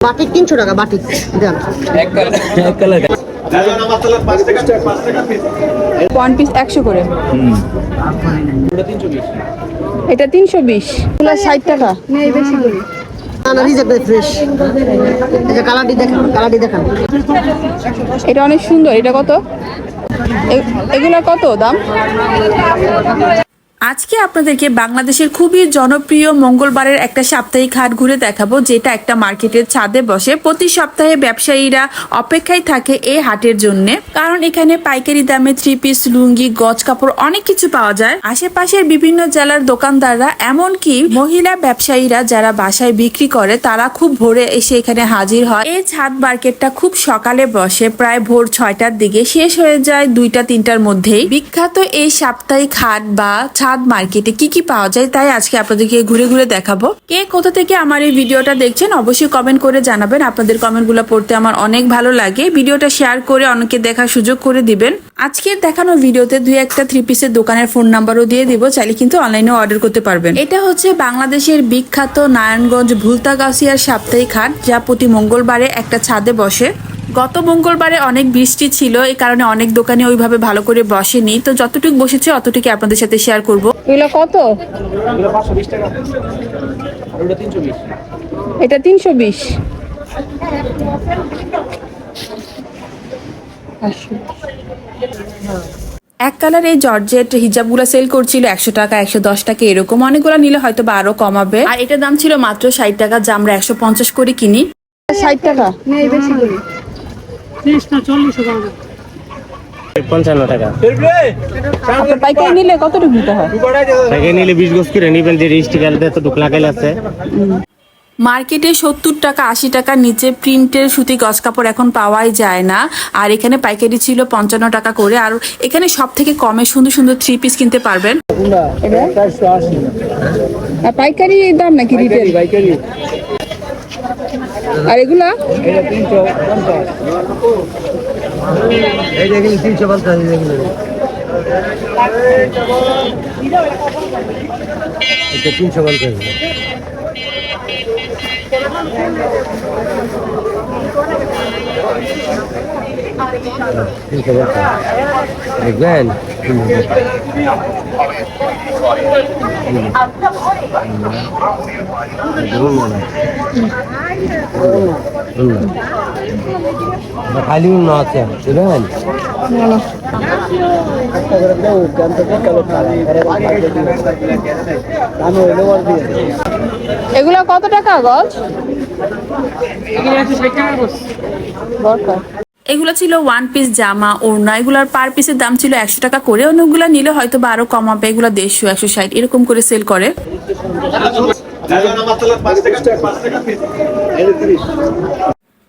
Batik তিনশো টাকা batik. দেন। One piece একশো করে। এটা তিনশো বিশ। ষাট টাকা। এটা অনেক সুন্দর। এটা কত? এগুলা কত দাম? আজকে আপনাদেরকে বাংলাদেশের খুবই জনপ্রিয় মঙ্গলবারের একটা সাপ্তাহিক হাট ঘুরে দেখাবো, যেটা একটা মার্কেটের ছাদে বসে প্রতি সপ্তাহে ব্যবসায়ীরা অপেক্ষায় থাকে এই হাটের জন্য। কারণ এখানে পাইকারি দামে থ্রি পিস লুঙ্গি, গজ কাপড় অনেক কিছু পাওয়া যায়। আশেপাশের বিভিন্ন জেলার দোকানদাররা এমনকি মহিলা ব্যবসায়ীরা যারা বাসায় বিক্রি করে, তারা খুব ভোরে এসে এখানে হাজির হয়। এই ছাদ মার্কেটটা খুব সকালে বসে, প্রায় ভোর ছয়টার দিকে শেষ হয়ে যায় দুইটা, তিনটার মধ্যেই। বিখ্যাত এই সাপ্তাহিক হাট বা ছাদ মার্কেটে কি কি পাওয়া যায় তাই আজকে আপনাদেরকে ঘুরে ঘুরে দেখাবো। কে কোথা থেকে আমার এই ভিডিওটা দেখছেন অবশ্যই কমেন্ট করে জানাবেন। আপনাদের কমেন্টগুলো পড়তে আমার অনেক ভালো লাগে। ভিডিওটা শেয়ার করে অনেকে দেখার সুযোগ করে দিবেন। আজকের দেখানো ভিডিওতে দুই একটা থ্রি পিসের দোকানের ফোন নাম্বারও দিয়ে দিব চাইলে কিন্তু অনলাইনে অর্ডার করতে পারবেন। এটা হচ্ছে বাংলাদেশের বিখ্যাত নারায়ণগঞ্জ ভুলতাগাছিয়ার সাপ্তাহিক হাট যা প্রতি মঙ্গলবারে একটা ছাদে বসে। গত মঙ্গলবারে অনেক বৃষ্টি ছিল এই কারণে অনেক দোকানে ওইভাবে ভালো করে বসেনি। তো যতটুকু বসেছে অতটুকু আপনাদের সাথে শেয়ার করব। এগুলো কত? এটা তিনশো বিশ। এক কালার এই জর্জেট হিজাবগুলো সেল করছিল একশো টাকা একশো দশ টাকা এরকম অনেকগুলো নিলে হয়তো বা আরও কমাবে। আর এটার দাম ছিল মাত্র ষাট টাকা যা আমরা একশো পঞ্চাশ করে কিনি। ষাট টাকা? পঞ্চান্ন টাকা। পাইকারি নিলে কতটুকু দিতে হয়? নিলে বিশ গোস করে নিবেন যে স্টিকার দিয়ে তো ঢুকলা গেল আছে। মার্কেটে সত্তর টাকা আশি টাকার নিচে প্রিন্টের সুতি গজ কাপড় এখন পাওয়াই যায় না। আর এখানে পাইকারি ছিল পঞ্চান্ন টাকা করে। আর এখানে সব থেকে কমে সুন্দর সুন্দর থ্রি পিস কিনতে পারবেন। আর পাইকারি দাম নাকি রিটেল আর এগুলা? رجال رجال رجال رجال এগুলা কত টাকা গজ দরকার এগুলো ছিল ওয়ান পিস জামা ওড়না এগুলোর পার পিসের দাম ছিল একশো টাকা করে অন্যগুলো নিলে হয়তো বা আরও কমাবে এগুলো দেড়শো একশো ষাট এরকম করে সেল করে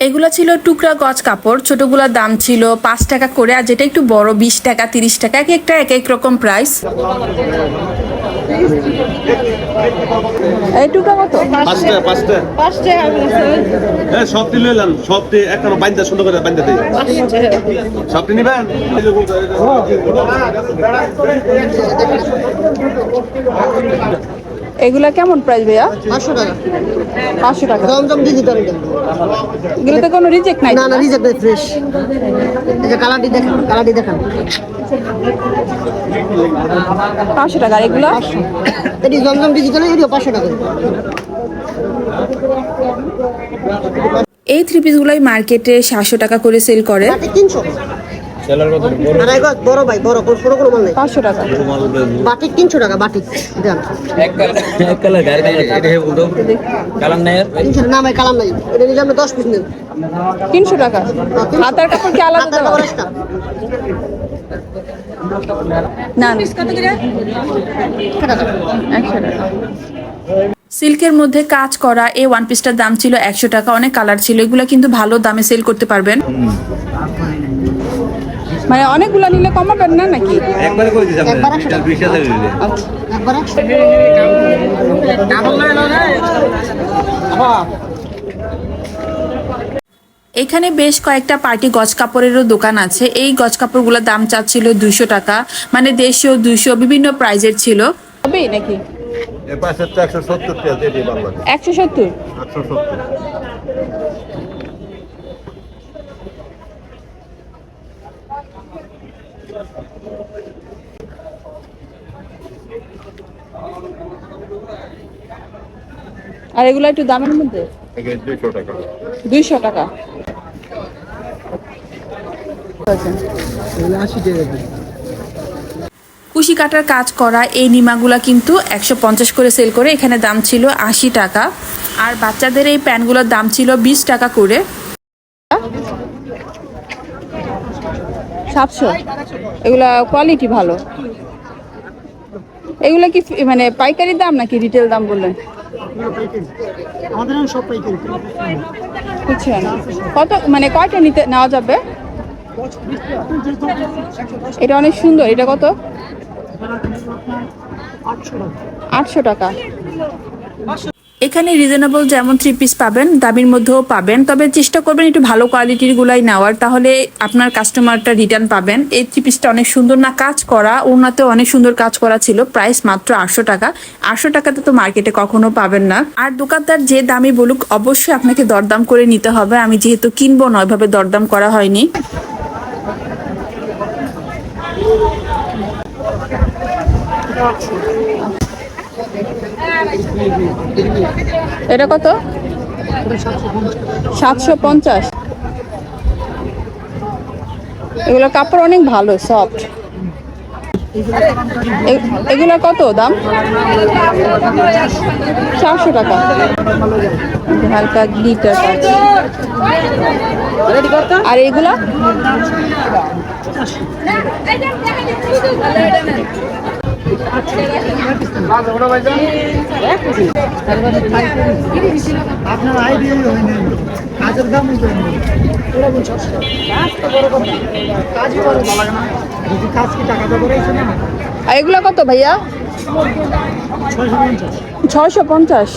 এগুলো ছিল টুকরা গজ কাপড় ছোটগুলোর দাম ছিল পাঁচ টাকা করে আর যেটা একটু বড় বিশ টাকা তিরিশ টাকা এক একটা এক এক রকম প্রাইস এই টুকা কত পাঁচটা পাঁচটা হ্যাঁ সবটি লইলাম সবটি একটা বাইন্দা সুন্দর করে বাইন্দা দিই। সবটি নিবেন? এগুলা কেমন প্রাইস ভাইয়া? পাঁচশো টাকা। পাঁচশো টাকা। জমজম ডিজিটাল এটা। এগুলোতে কোনো রিজেক্ট নাই? না না রিজেক্ট নাই ফ্রেশ এই যে কালারটি দেখান কালারটি দেখান। পাঁচশো টাকা আর এগুলা? এটি জমজম ডিজিটাল এটিও পাঁচশো টাকা। এই থ্রি পিসগুলোই মার্কেটে সাতশো টাকা করে সেল করে। তিনশো। আড়াই গজ বড় ভাই বড় কোনো কোনো কোনো মাল নেই। পাঁচশো টাকা। বাটিক তিনশো টাকা বাটিক দেন। এক কালার গাড়ি কালার নাই না ভাই কালার নাই। এটা নিলে আপনি দশ পিস নেন তিনশো টাকা। হাতার কাপড় কি আলাদা হাতের দেওয়া? কাপড় extra। না। না। একশো টাকা। সিল্কের মধ্যে কাজ করা এই ওয়ান পিসটার দাম ছিল একশো টাকা অনেক কালার ছিল। এগুলো কিন্তু ভালো দামে সেল করতে পারবেন। মানে অনেকগুলা নিলে কমাবেন না নাকি? একবারে করে দিছি একবার একশো। এখানে বেশ কয়েকটা পার্টি গজ কাপড়েরও দোকান আছে। এই গজ কাপড়গুলোর দাম চাচ্ছিল দুইশো টাকা। মানে দেড়শো দুইশো বিভিন্ন প্রাইজের ছিল। হবেই নাকি? একশো সত্তর টাকা দিয়ে দিই বাংলাদেশ একশো সত্তর একশো সত্তর আর এগুলো একটু দামের মধ্যে? দুইশো টাকা। কুশি কাটার কাজ করা এই নিমাগুলা কিন্তু একশো পঞ্চাশ করে সেল করে এখানে দাম ছিল আশি টাকা। আর বাচ্চাদের এই প্যান্টগুলোর দাম ছিল বিশ টাকা করে। সাতশো। এগুলা কোয়ালিটি ভালো। এগুলা কি মানে পাইকারি দাম নাকি রিটেল দাম বললেন? আমাদের সব পাইকারি বুঝছেন কত মানে কয়টা নিতে নেওয়া যাবে? এটা অনেক সুন্দর। এটা কত? আটশো টাকা। এখানে রিজনেবল যেমন থ্রি পিস পাবেন, দামির মধ্যেও পাবেন। তবে চেষ্টা করবেন একটু ভালো কোয়ালিটির গুলাই নেওয়ার। তাহলে আপনার কাস্টমারটা রিটার্ন পাবেন। এই থ্রি পিসটা অনেক সুন্দর না কাজ করা ওনাতেও অনেক সুন্দর কাজ করা ছিল প্রাইস মাত্র আটশো টাকা। আটশো টাকাতে তো মার্কেটে কখনো পাবেন না। আর দোকানদার যে দামি বলুক, অবশ্যই আপনাকে দরদাম করে নিতে হবে। আমি যেহেতু কিনবো না, ওইভাবে দরদাম করা হয়নি। এটা কত? সাতশো পঞ্চাশ। এগুলো কাপড় অনেক ভালো সফট এগুলো কত দাম? চারশো টাকা। হালকা গ্লিটার আর এগুলা? আপনার হয়নি। কাজের দাম কাজই বড় লাগে না যদি কাজ কি টাকা তো করেছে না? এগুলো কত ভাইয়া? ছয়শো পঞ্চাশ।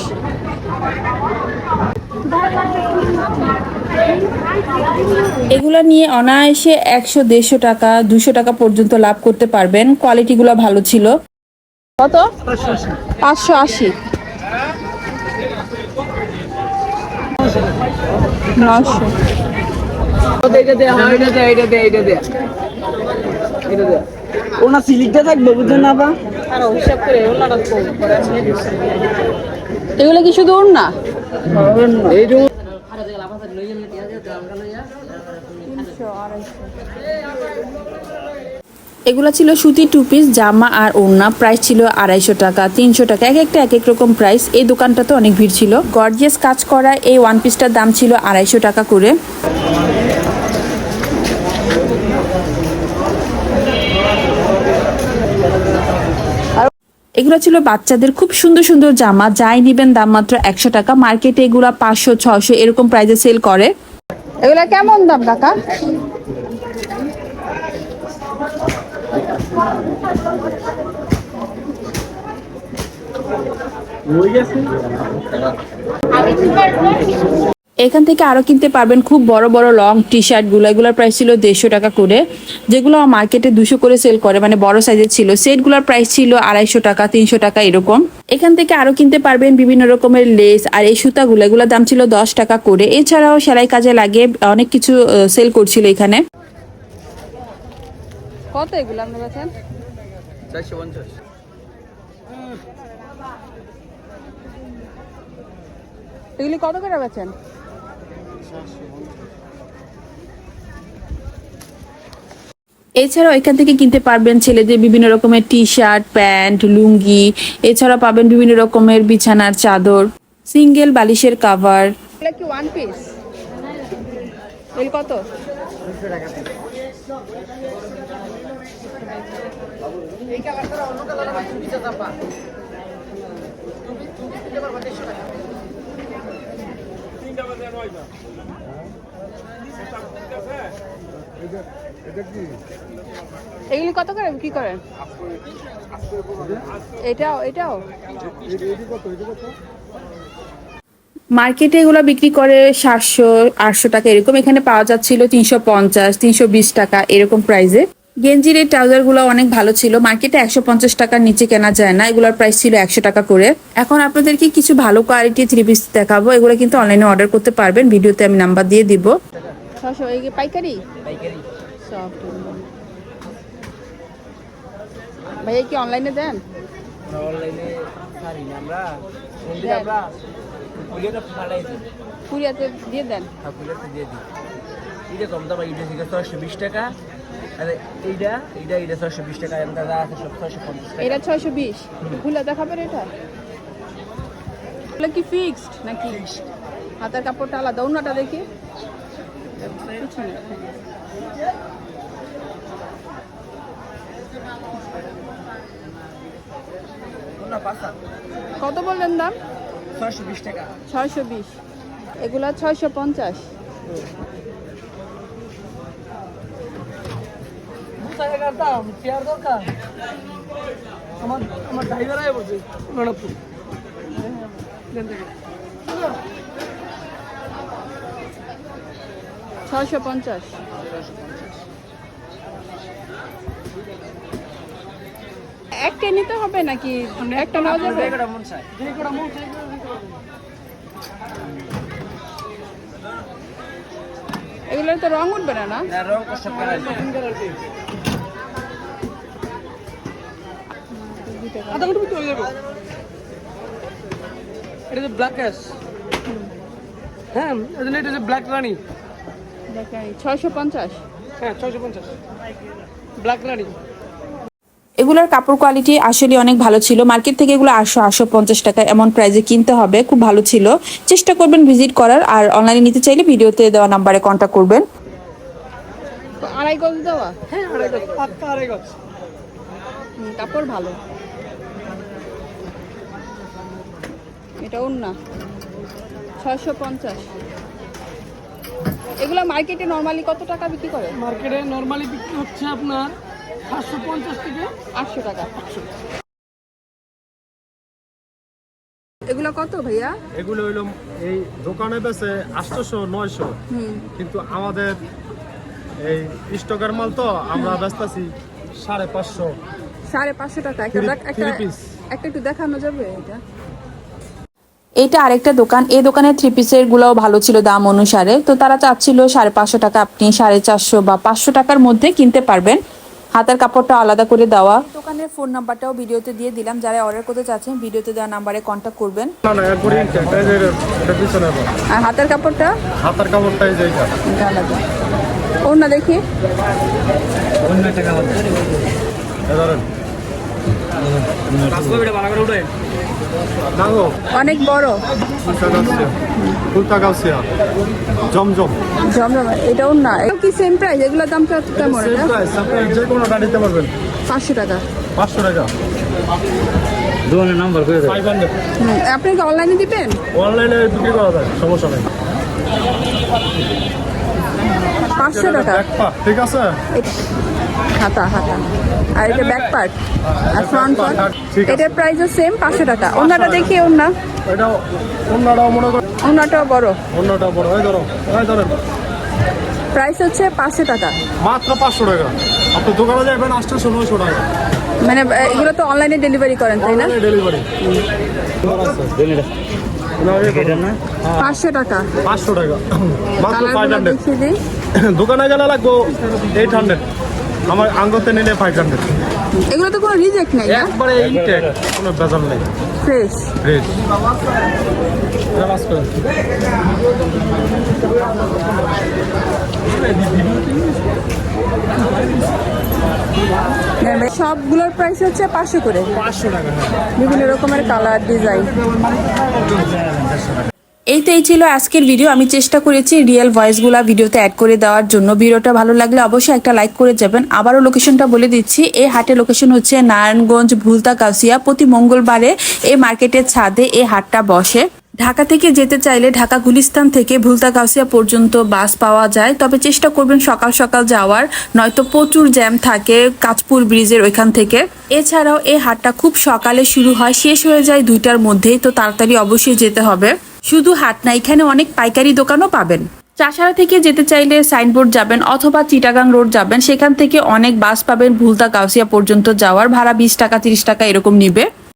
এগুলো নিয়ে অনায়াসে একশো দেড়শো টাকা দুশো টাকা পর্যন্ত লাভ করতে পারবেন। কোয়ালিটিগুলো ভালো ছিল। কত? পাঁচশো আশি। নশো ওনা সিলিকটা থাকবে বুঝছেন না বা এগুলো কি শুধু ওর না এগুলো ছিল সুতি টু পিস জামা আর ওড়না। প্রাইস ছিল আড়াইশো টাকা তিনশো টাকা। এক একটা এক এক রকম প্রাইস এই দোকানটাতে অনেক ভিড় ছিল। গর্জিয়াস কাজ করা এই ওয়ান পিসটার দাম ছিল আড়াইশো টাকা করে। এগুলো ছিল বাচ্চাদের খুব সুন্দর সুন্দর জামা। যাই নিবেন দাম মাত্র একশো টাকা। মার্কেটে এগুলো পাঁচশো ছশো এরকম প্রাইসে সেল করে। এগুলো কেমন দাম কাকা? এখান থেকে আরও কিনতে পারবেন খুব বড় বড় লং টি শার্টগুলো। এগুলোর প্রাইস ছিল দেড়শো টাকা করে। যেগুলো মার্কেটে দুশো করে সেল করে মানে বড় সাইজের ছিল। সেটগুলোর প্রাইস ছিল আড়াইশো টাকা তিনশো টাকা এরকম। এখান থেকে আরও কিনতে পারবেন বিভিন্ন রকমের লেস আর এই সুতাগুলো। এগুলোর দাম ছিল দশ টাকা করে। এছাড়াও সেলাই কাজে লাগে অনেক কিছু সেল করছিল এখানে। কত এগুলো আপনার কাছে? চারশো পঞ্চাশ। এগুলি কত করে বেচেন? এছাড়াও এখান থেকে কিনতে পারবেন ছেলেদের বিভিন্ন রকমের টি শার্ট প্যান্ট লুঙ্গি এছাড়া পাবেন বিভিন্ন রকমের বিছানার চাদর সিঙ্গেল বালিশের কাভার কি ওয়ান পিস কত? এগুলি কত করে? কি করেন এটাও এটাও? মার্কেটে এগুলো বিক্রি করে সাতশো, আটশো টাকা এরকম। এখানে পাওয়া যাচ্ছিল তিনশো পঞ্চাশ, তিনশো বিশ টাকা এরকম প্রাইসে গেঞ্জির এই ট্রাউজারগুলো অনেক ভালো ছিল। মার্কেটে একশো পঞ্চাশ টাকার নিচে কেনা যায় না। এগুলোর প্রাইস ছিল একশো টাকা করে। এখন আপনাদেরকে কিছু ভালো কোয়ালিটি থ্রি পিস দেখাবো। এগুলো কিন্তু অনলাইনে অর্ডার করতে পারবেন। ভিডিওতে আমি নাম্বার দিয়ে দিব। ছশো এই কি পাইকারি? পাইকারি। ভাইয়া কি অনলাইনে দেন? কুরিয়াতে দিয়ে দেন। হ্যাঁ দিয়ে দিই। এটা কম দাম বিশ টাকা। আর এইটা এইটা এইটা ছয়শো বিশ টাকা এমন যা আছে সব ছয়শো পঞ্চাশ টাকা। এটা ছয়শো বিশ? খুলে দেখাবেন এটা? এগুলো কি ফিক্সড নাকি? হাতের কাপড়টা আলাদা অন্যটা দেখি। কত বললেন দাম? ছয়শো বিশ টাকা। ছয়শো বিশ। এগুলা ছয়শো পঞ্চাশ। দাম চেয়ার দরকার? আমার আমার ড্রাইভার আয় বলছে রণপুর ছয়শো পঞ্চাশ। একটা নিতে হবে নাকি? একটা নেওয়া যাবে? এগুলোর তো রং উঠবে না না? না রং কষ্ট আধা ঘণ্টা ভিতরে যাবে। এটা যে ব্ল্যাক অ্যাশ হ্যাঁ এটা এটা যে ব্ল্যাক রানি দেখেন ছয়শো পঞ্চাশ। হ্যাঁ ছয়শো পঞ্চাশ। ব্ল্যাক রানি এগুলোর কাপড় কোয়ালিটি আসলে অনেক ভালো ছিল। মার্কেট থেকে এগুলো আটশো আটশো পঞ্চাশ টাকা এমন প্রাইসে কিনতে হবে। খুব ভালো ছিল। চেষ্টা করবেন ভিজিট করার। আর অনলাইনে নিতে চাইলে ভিডিওতে দেওয়া নাম্বারে কন্ট্যাক্ট করবেন। আড়াই গজ দেওয়া? হ্যাঁ আড়াই গজ। পাক্কা আড়াই গজ। কাপড় ভালো। এটা ছয়শো পঞ্চাশ। এগুলো মার্কেটে নর্মালি কত টাকা বিক্রি করে? মার্কেটে নর্মালি বিক্রি হচ্ছে আপনার সাতশো পঞ্চাশ থেকে আটশো টাকা। এগুলো কত ভাইয়া? এগুলো হইল এই দোকানে বেছে আটশোশো নয়শো। হুম। কিন্তু আমাদের এই স্টকের মাল তো আমরা বেচতেছি সাড়ে পাঁচশো। সাড়ে পাঁচশো টাকা। একটা একটা একটু দেখানো যাবে এটা? এইটা আরেকটা দোকান। এই দোকানের থ্রি পিসের গুলাও ভালো ছিল দাম অনুসারে। তো তারা চাচ্ছিল সাড়ে পাঁচশো টাকা আপনি সাড়ে চারশো বা পাঁচশো টাকার মধ্যে কিনতে পারবেন। হাতের কাপড়টা আলাদা করে দেওয়া। দোকানের ফোন নাম্বারটাও ভিডিওতে দিয়ে দিলাম। যারা অর্ডার করতে চাচ্ছেন ভিডিওতে দেওয়া নাম্বারে কন্ট্যাক্ট করবেন। এটা। আর হাতের কাপড়টা? হাতার কাপড়টাই। এটা আলাদা। ওর না দেখি অনেক বড়। জমজম। জমজম এটা ওর না এগুলো কি সেম প্রাইস এগুলোর দাম কেমন যে কোনোটা নিতে পারবেন। পাঁচশো টাকা। পাঁচশো টাকা। দোকানের নাম্বার করে আপনি কি অনলাইনে দিবেন? অনলাইনে বিক্রি করা যায় সমস্যা নেই। পাঁচশো টাকা। ঠিক আছে? হাতা হাতা। আর এটা ব্যাক পার্ট আর ফ্রন্ট পার্ট এটার প্রাইসও সেম পাঁচশো টাকা। অন্যটা দেখি অন্য। অন্যটাও মনে বড়। অন্যটা বড়। প্রাইস হচ্ছে পাঁচশো টাকা। মাত্র পাঁচশো টাকা। আপনি দোকানে যাবেন আটশোশো নয়শো টাকা। মানে এগুলো তো অনলাইনে ডেলিভারি করেন তাই না? ডেলিভারি পাঁচশো টাকা। পাঁচশো টাকা। মাত্র ফাইভ হান্ড্রেড দোকানে গেলে লাগবো এইট হান্ড্রেড আমার আঙ্গতে নিলে ফাইভ হান্ড্রেড এগুলো তো কোনো রিজেক্ট নেই না? একবারে ইনটেক কোনো বেজাল নেই। ফ্রেশ রেট সবগুলোর প্রাইস হচ্ছে পাঁচশো করে। পাঁচশো টাকা বিভিন্ন রকমের কালার ডিজাইন এই তো এই ছিল আজকের ভিডিও আমি চেষ্টা করেছি রিয়েল ভয়েসগুলা ভিডিওতে অ্যাড করে দেওয়ার জন্য। ভিডিওটা ভালো লাগলে অবশ্যই একটা লাইক করে যাবেন। আবারও লোকেশনটা বলে দিচ্ছি। এই হাটের লোকেশন হচ্ছে নারায়ণগঞ্জ, ভুলতা, কাউসিয়া। প্রতি মঙ্গলবারে এই মার্কেটের ছাদে এই হাটটা বসে। ঢাকা থেকে যেতে চাইলে ঢাকা গুলিস্তান থেকে ভুলতা, কাউসিয়া পর্যন্ত বাস পাওয়া যায়। তবে চেষ্টা করবেন সকাল সকাল যাওয়ার। নয়তো প্রচুর জ্যাম থাকে কাঁচপুর ব্রিজের ওইখান থেকে। এছাড়াও এই হাটটা খুব সকালে শুরু হয়। শেষ হয়ে যায় দুইটার মধ্যেই। তো তাড়াতাড়ি অবশ্যই যেতে হবে। শুধু হাট না, এখানে অনেক পাইকারি দোকানও পাবেন। চাষারা থেকে যেতে চাইলে সাইনবোর্ড যাবেন অথবা চিটাগাং রোড যাবেন, সেখান থেকে অনেক বাস পাবেন ভুলতা কাউসিয়া পর্যন্ত যাওয়ার, ভাড়া বিশ টাকা, তিরিশ টাকা এরকম নিবে।